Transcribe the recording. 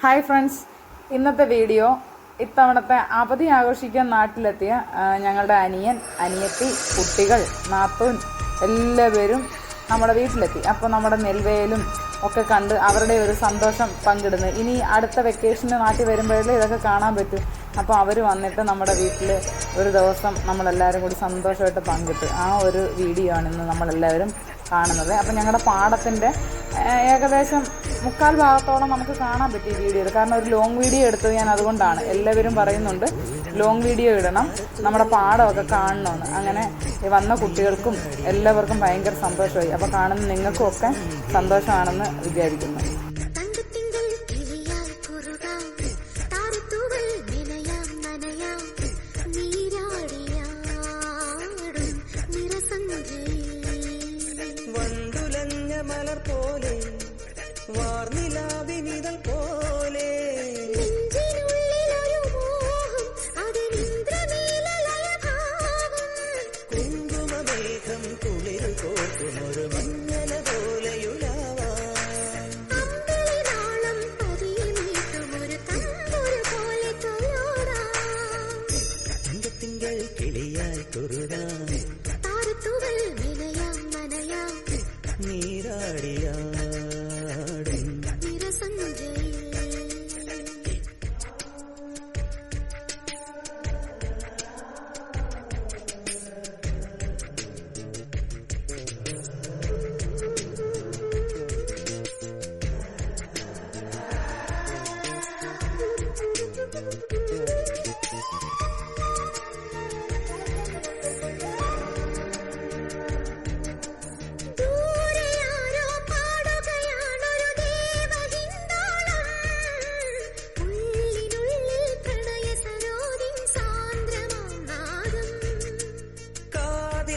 Hi friends. ഇന്നത്തെ video ഇത്തവണത്തെ അവധി ആഘോഷിക്കാൻ നാട്ടിലെത്തിയ ഞങ്ങളുടെ അനിയൻ അനിയത്തി കുട്ടികൾ നാത്തൂൻ എല്ലാവരും നമ്മുടെ വീട്ടിലെത്തി. അപ്പോൾ നമ്മുടെ നെൽവേലും ഒക്കെ കണ്ട് അവരുടെ ഒരു സന്തോഷം പങ്കിടുന്നു. ഇനി അടുത്ത വെക്കേഷന് നാട്ടിൽ വരുമ്പോഴേ ഇതൊക്കെ കാണാൻ പറ്റും? അപ്പോൾ അവർ വന്നിട്ട് നമ്മുടെ വീട്ടിൽ ഒരു ദിവസം നമ്മളെല്ലാവരും കൂടി സന്തോഷമായിട്ട് പങ്കിട്ട് ആ ഒരു വീഡിയോ ആണ് ഇന്ന് നമ്മളെല്ലാവരും കാണുന്നത്. അപ്പം ഞങ്ങളുടെ പാടത്തിന്റെ ഏകദേശം മുക്കാൽ ഭാഗത്തോളം നമുക്ക് കാണാൻ പറ്റി വീഡിയോ വീഡിയോയിൽ കാരണം ഒരു ലോങ് വീഡിയോ എടുത്തത് ഞാൻ അതുകൊണ്ടാണ്. എല്ലാവരും പറയുന്നുണ്ട് ലോങ് വീഡിയോ ഇടണം. നമ്മുടെ പാടമൊക്കെ കാണണമെന്ന് അങ്ങനെ വന്ന കുട്ടികൾക്കും എല്ലാവർക്കും ഭയങ്കര സന്തോഷമായി. അപ്പോൾ കാണുന്ന നിങ്ങൾക്കും ഒക്കെ സന്തോഷമാണെന്ന് വിചാരിക്കുന്നു. മലർ പോലെ വാർനിലാവിനിതൾ പോലെ. കുങ്കുമമേഘം കുളിരു കോർക്കുമൊരു മഞ്ഞല പോലെയുലാവാ കിളിയായി കുറുതാ Thank you.